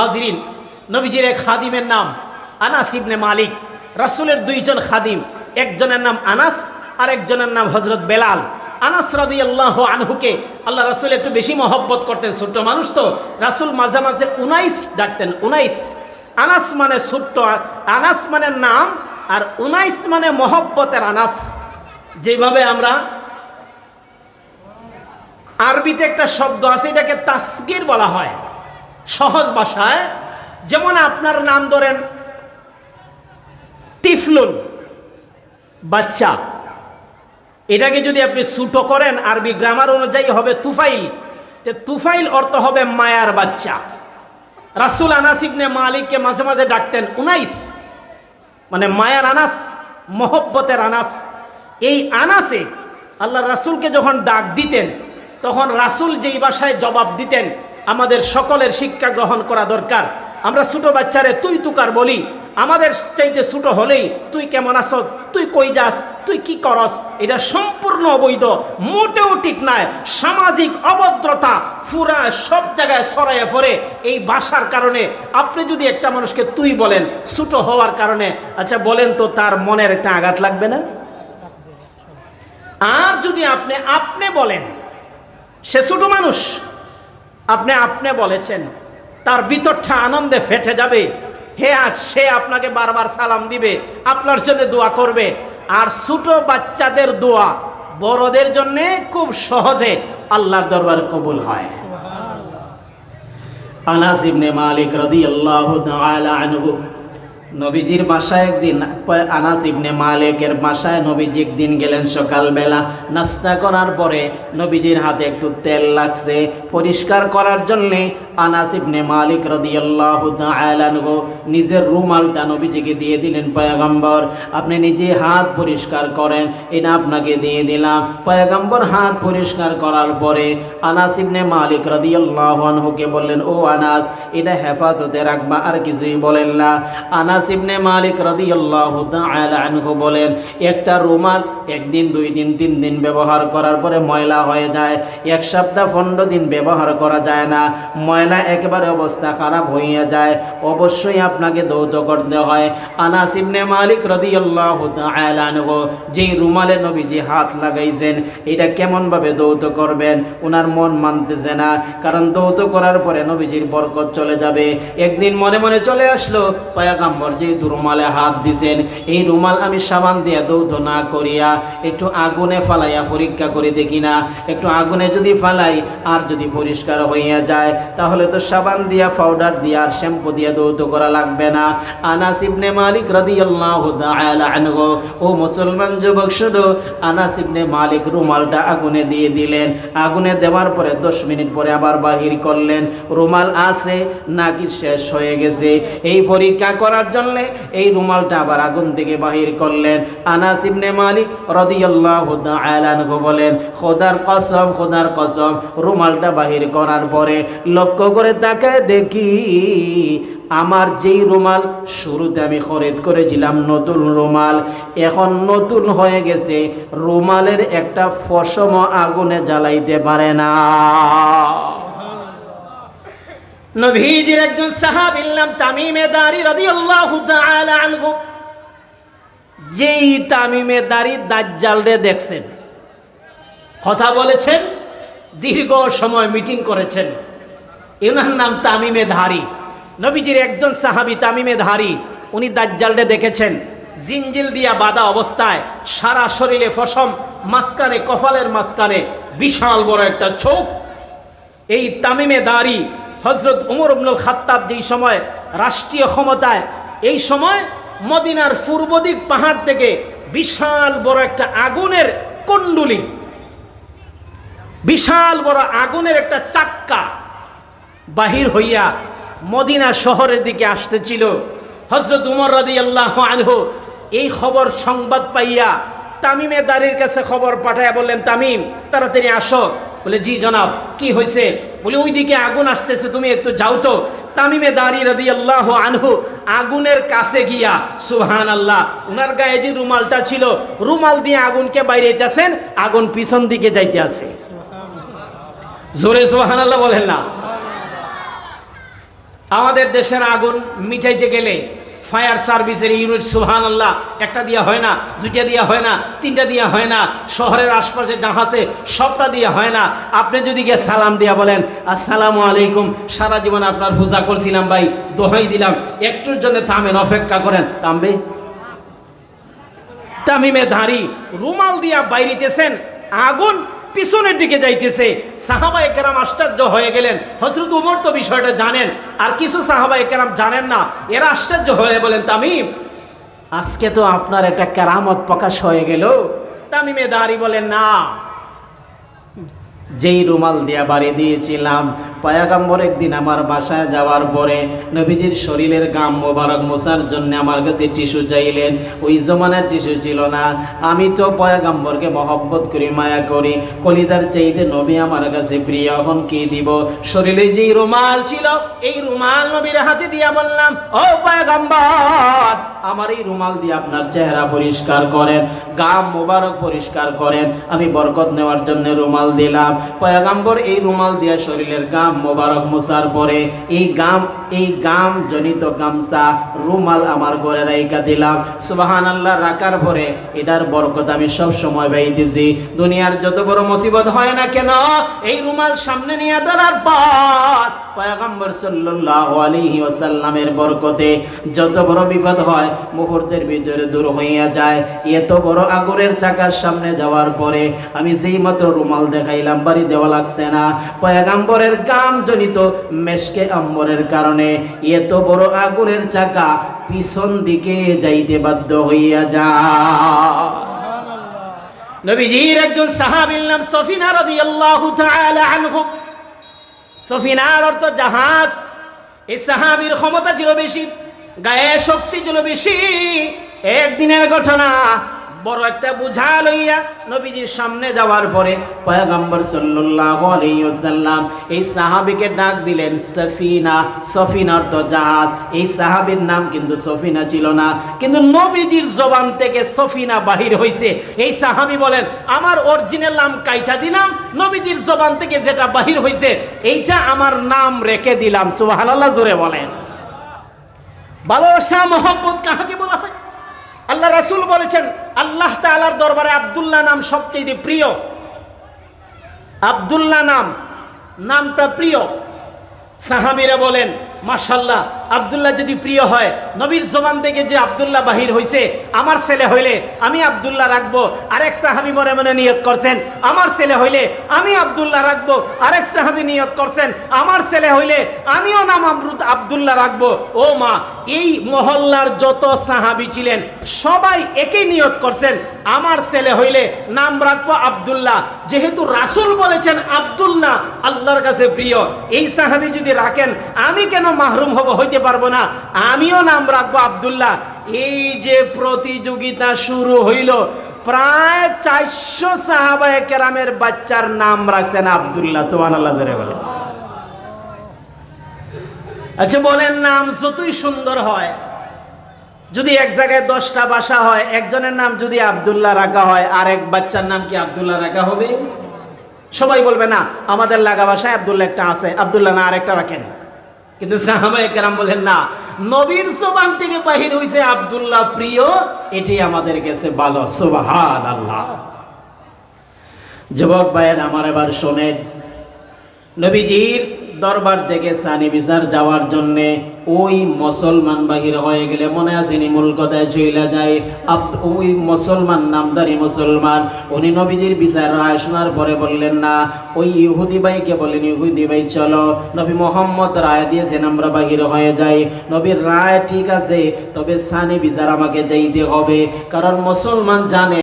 হাজিরিন, নবীজির এক খাদিমের নাম আনাস ইবনে মালিক, রাসূলের দুইজন খাদিম, একজনের নাম আনাস আর একজনের নাম হজরত বেলাল। আনাস রাদি আল্লাহ আনহুকে আল্লাহ রাসূল একটু বেশি মহব্বত করতেন, ছোট্ট মানুষ তো, রাসূল মাঝে মাঝে উনাইস ডাকতেন, উনাইস। আনাস মানে ছোট্ট, আনাস মানে নাম, আর উনাইস মানে মহব্বতের আনাস। যেভাবে আমরা আরবিতে একটা শব্দ আছে, এটাকে তাস্কির বলা হয়। সহজ ভাষায়, যেমন আপনার নাম ধরেন, টিফলুন, বাচ্চা। এটাকে যদি আপনি ছুটো করেন, আরবি গ্রামার অনুযায়ী হবে তুফাইল। তুফাইল অর্থ হবে মায়ার বাচ্চা। রাসুল আনাস ইবনে মালিককে মাঝে মাঝে ডাকতেন উনাইস। মানে মায়ার আনাস, মহব্বতের আনাস। এই আনাসে আল্লাহ রাসূলকে যখন ডাক দিতেন, তখন রাসূল যেই ভাষায় জবাব দিতেন আমাদের সকলের শিক্ষা গ্রহণ করা দরকার। আমরা ছোটো বাচ্চারে তুই তুকার বলি, আমাদের চাইতে ছোটো হলেই তুই কেমন আসস তুই কই যাস, তুই কি করস? এটা সম্পূর্ণ অবৈধ, মোটেও ঠিক নয়। সামাজিক অভদ্রতা ফুরা সব জায়গায় ছড়াইয়ে পড়ে। এই বাসার কারণে আপনি যদি একটা মানুষকে তুই বলেন, ছোটো হওয়ার কারণে আচ্ছা বলেন তো তার মনের একটা আঘাত লাগবে না? আর যদি আপনি আপনি বলেন, সে ছোট মানুষ আপনি আপনি বলেছেন, তার ভিতরটা আনন্দে ফেটে যাবে। হে আজ সে আপনাকে বারবার সালাম দিবে, আপনার জন্য দোয়া করবে। আর ছোট বাচ্চাদের দোয়া বড়দের জন্য খুব সহজে আল্লাহর দরবারে কবুল হয়। আনাস ইবনে মালিক রাদিয়াল্লাহু তাআলা আনহু নবীজির বাসায় একদিন আনাস ইবনে মালিকের বাসায় নবীজি একদিন গেলেন সকালবেলা। নাস্তা করার পরে নবীজির হাতে একটু তেল লাগছে। পরিষ্কার করার জন্যে আনাস ইবনে মালিক রাদিয়াল্লাহু আনহু নিজের রুমালটা নবীজিকে দিয়ে দিলেন, পয়গম্বর, আপনি নিজে হাত পরিষ্কার করেন, এটা আপনাকে দিয়ে দিলাম। পয়গম্বর হাত পরিষ্কার করার পরে আনাস ইবনে মালিক রাদিয়াল্লাহু আনহুকে বললেন, ও আনাস, এটা হেফাজতে রাখবা, আর কিছুই বলেন না। আনাস ইবনে মালিক রাদিয়াল্লাহু তাআলা আনহু বলেন, একটা রুমাল একদিন, দুই দিন, তিন দিন ব্যবহার করার পরে ময়লা হয়ে যায়। এক সপ্তাহ, পনেরো দিন ব্যবহার করা যায় না। ময়লা একেবারে অবস্থা খারাপ হইয়া যায়। অবশ্যই আপনাকে দৌত করতে হয়। আনাস ইবনে মালিক রাদিয়াল্লাহু তাআলা আনহু যেই রুমালে নবীজি হাত লাগাইছেন, এটা কেমনভাবে দৌত করবেন? ওনার মন মানতেছে না। কারণ দৌত করার পরে নবীজির বরকত চলে যাবে। একদিন মনে মনে চলে আসলো, পয়াগাম্বর যে রুমালে হাত দিছেন, এই রুমাল আমি সাবান দিয়ে দৌত না করিয়া একটু আগুনে ফালাইয়া পরীক্ষা করে দেখি না। একটু আগুনে যদি ফালাই আর যদি পরিষ্কার হইয়া যায়, তাহলে তো সাবান দিয়া, পাউডার দিয়া আর শ্যাম্পু দিয়া দৌত করা লাগবে না। আনাস ইবনে মালিক রাদিয়াল্লাহু তাআলা ও মুসলমান যুবক, শুধু আনাস ইবনে মালিক রুমালটা আগুনে দিয়ে দিলেন। আগুনে দেওয়ার পরে দশ মিনিট পরে আবার বাহির করলেন। রুমাল আছে, নাকি শেষ হয়ে গেছে? এই পরীক্ষা করার জন্য এই রুমালটা আবার আগুন থেকে বাহির করলেন। আনাস ইবনে মালিক রাদিয়াল্লাহু তাআলা বলেন, খোদার কসম খোদার কসম, রুমালটা বাহির করার পরে লক্ষ্য করে তাকায় দেখি, আমার যেই রুমাল শুরুতে আমি খরিদ করেছিলাম নতুন রুমাল, এখন নতুন হয়ে গেছে, রুমালের একটা ফসম আগুনে জ্বালাইতে পারে না। নবীজির একজন সাহাবীর নাম তামিমে দারি রাদিয়াল্লাহু তাআলা আনহু। যেই তামিমে দারি দাজ্জাল রে দেখছেন, কথা বলেছেন, দীর্ঘ সময় মিটিং করেছেন এনার নাম তামিমে ধারি। নবীজির একজন সাহাবী তামিমে ধারি, উনি দাজ্জালরে দেখেছেন, জিঞ্জিল দিয়া বাঁধা অবস্থায় সারা শরীরে ফসম, মাঝখানে কপালের মাঝখানে বিশাল বড় একটা চোখ। এই তামিমে দাঁড়ি হজরত উমর আব্দুল খাত্তাব যেই সময় রাষ্ট্রীয় ক্ষমতায়, এই সময় মদিনার পূর্ব দিক পাহাড় থেকে বিশাল বড় একটা আগুনের কুণ্ডুলি, বিশাল বড় আগুনের একটা চাক্কা বাহির হইয়া মদিনা শহরের দিকে আসতেছিল। হজরত উমর রাদি আল্লাহ আনহু এই খবর সংবাদ পাইয়া তামিমে দাঁড়ির কাছে খবর পাঠায় বললেন, তামিম, তাড়াতাড়ি আসো। বলে, জি, জনাব, কি হয়েছে? বলে, ওইদিকে আগুন আসতেছে, তুমি একটু যাও তো। তামিমে দাঁড়ি রাদি আল্লাহ আনহু আগুনের কাছে গিয়া সুহান আল্লাহ উনার গায়ে যে রুমালটা ছিল, রুমাল দিয়ে আগুনকে বাইরেতেছেন, আগুন পিছন দিকে যাইতে আছে। জোরে সুহান আল্লাহ বলেন না। আমাদের দেশের আগুন মিটাইতে গেলে ফায়ার সার্ভিসের ইউনিট সুহান আল্লাহ একটা দিয়া হয় না, দুইটা দিয়া হয় না, তিনটা দিয়া হয় না, শহরের আশপাশে জাহাজে সবটা দিয়া হয় না। আপনি যদি গিয়ে সালাম দিয়া বলেন, আসসালামু আলাইকুম, সারা জীবন আপনার পূজা করছিলাম ভাই, দোহাই দিলাম, একটুর জন্য থামেন অপেক্ষা করেন। থামবে তামিমে ধারি, রুমাল দিয়া বাইরিতেছেন, আগুন পিছনের দিকে যাইতেছে। সাহাবা একরাম আশ্চর্য হয়ে গেলেন। হজরত উমর তো বিষয়টা জানেন, আর কিছু সাহাবা একরাম জানেন না। এরা আশ্চর্য হয়ে বলেন, তামিম, আজকে তো আপনার একটা কেরামত প্রকাশ হয়ে গেল। তামিমে দাঁড়ি বলেন, না। যেই রুমাল দিয়া বাড়ি দিয়েছিলাম, পয়াগম্বর একদিন আমার বাসায় যাওয়ার পরে নবীজির শরীরের গাম মোবারক মোছার জন্য আমার কাছে টিস্যু চাইলেন। ওই জমানার টিস্যু ছিল না। আমি তো পয়াগাম্বরকে মহব্বত করি, মায়া করি। কলিদার চাইতে নবী আমার কাছে প্রিয় এখন কি দিব? শরীরে যেই রুমাল ছিল, এই রুমাল নবীর হাতে দিয়া বললাম, ও পয়াগম্বর আমার এই রুমাল দিয়ে আপনার চেহারা পরিষ্কার করেন, গাম মোবারক পরিষ্কার করেন, আমি বরকত নেওয়ার জন্য রুমাল দিলাম। পয়াগাম্বর এই রুমাল দিয়ে শরীরের গাম মোবারক মুসার পরে এই গাম এই গাম জনিত গামছা রুমাল আমার ঘরে রাইকা দিলাম। সুবাহান আল্লাহ রাখার পরে এটার বরকত আমি সব সময় পাইতেছি। দুনিয়ার যত বড় মুসিবত হয় না কেন, এই রুমাল সামনে নিয়ে ধরার পর পয়গম্বর আলাইহি ওয়াসাল্লামের বরকতে যত বড় বিপদ হয় মুহূর্তের ভিতরে দূর হইয়া যায়। এত বড় আগুনের চাকার সামনে যাওয়ার পরে আমি যেই মাত্র রুমাল দেখাইলাম, বাড়ি দেওয়া লাগছে না। পয়গাম্বরের গাম জনিত মেশকে আম্বরের কারণে এত বড় আগুনের চাকা পিছন দিকে যাইতে বাধ্য হইয়া যায়। নবীজির একজন সাহাবীর নাম সফিনা রাদিয়াল্লাহু তাআলা আনহু। সফিনার অর্থ জাহাজ। এই সাহাবীর ক্ষমতা ছিল বেশি। গায়ে শক্তি ছিল বেশি। একদিনের ঘটনা বড় একটা বুঝা লইয়া নবীজির সামনে যাওয়ার পরে পয়গম্বর সাল্লাল্লাহু আলাইহি ওয়াসাল্লাম এই সাহাবীকে ডাক দিলেন, সফিনা সফিনা অর্থ জাহাজ। এই সাহাবীর নাম কিন্তু সফিনা ছিল না। কিন্তু নবীজির জবান থেকে সফিনা বাহির হইছে। এই সাহাবী বলেন, আমার অরিজিনাল নাম কাইটা দিলাম, নবীজির জবান থেকে যেটা বাহির হইছে, এইটা আমার নাম রেখে দিলাম। সুবহানাল্লাহ জোরে বলেন। ভালোবাসা মহব্বত কাহাকে বলা হয়? আল্লাহ রাসুল বলেছেন, আল্লাহ তালার দরবারে আবদুল্লাহ নাম সবচেয়ে প্রিয়। আবদুল্লাহ নাম, নামটা প্রিয়। সাহাবিরা বলেন মাশাল্লাহ আব্দুল্লাহ যদি প্রিয় হয়, নবীর জবান থেকে যে আব্দুল্লাহ বাহির হইছে, আমার ছেলে হইলে আমি আব্দুল্লাহ রাখব, আরেক সাহাবি মনে মনে নিয়ত করছেন, আমার ছেলে হইলে আমি আব্দুল্লাহ রাখব, আরেক সাহাবি নিয়ত করছেন, আমার ছেলে হইলে আমিও নাম আমরুদ আব্দুল্লাহ রাখব। ও মা, এই মহল্লার যত সাহাবি ছিলেন, সবাই একই নিয়ত করছেন, আমার ছেলে হইলে নাম রাখব আব্দুল্লাহ। যেহেতু রাসূল বলেছেন আব্দুল্লাহ আল্লাহর কাছে প্রিয়, এই সাহাবি যদি রাখেন, আমি কেন মাহরুম হব, হইতে পারব না? আমিও নাম রাখব আব্দুল্লাহ। এই যে প্রতিযোগিতা শুরু হইল, প্রায় চারশো সাহাবায়ে কেরামের বাচ্চার নাম রাখছেন আব্দুল্লাহ সোহান আল্লাহ আচ্ছা বলেন নাম যতই সুন্দর হয়, যদি এক জায়গায় দশটা বাসা হয়, একজনের নাম যদি আব্দুল্লাহ রাখা হয় আর এক বাচ্চার নাম কি আব্দুল্লাহ রাখা হবে? সবাই বলবে, না, আমাদের লাগা বাসায় আব্দুল্লাহ একটা আছে। আবদুল্লাহ না, আরেকটা রাখেন। কিন্তু সাহাবায়ে কেরাম বলেন, না, নবীর জবান থেকে বাহির হইছে আব্দুল্লাহ প্রিয়, এটি আমাদের গেছে ভালো। সুবহান আল্লাহ যুবক ভাইয়ের, আমার এবার শোনেন, নবীজির দরবার থেকে সানি বিচার যাওয়ার জন্যে ওই মুসলমান বাহির হয়ে গেলে মনে আছে নি মূল কথায় চইলা যায়? ওই মুসলমান, নামদারি মুসলমান। উনি নবীজির বিচার রায় শোনার পরে বললেন, না, ওই ইহুদি ভাইকে বলেন, ইহুদি ভাই, চলো। নবী মোহাম্মদ রায় দিয়েছেন, আমরা বাহির হয়ে যাই। নবীর রায় ঠিক আছে, তবে সানি বিচার আমাকে যাইতে হবে, কারণ মুসলমান জানে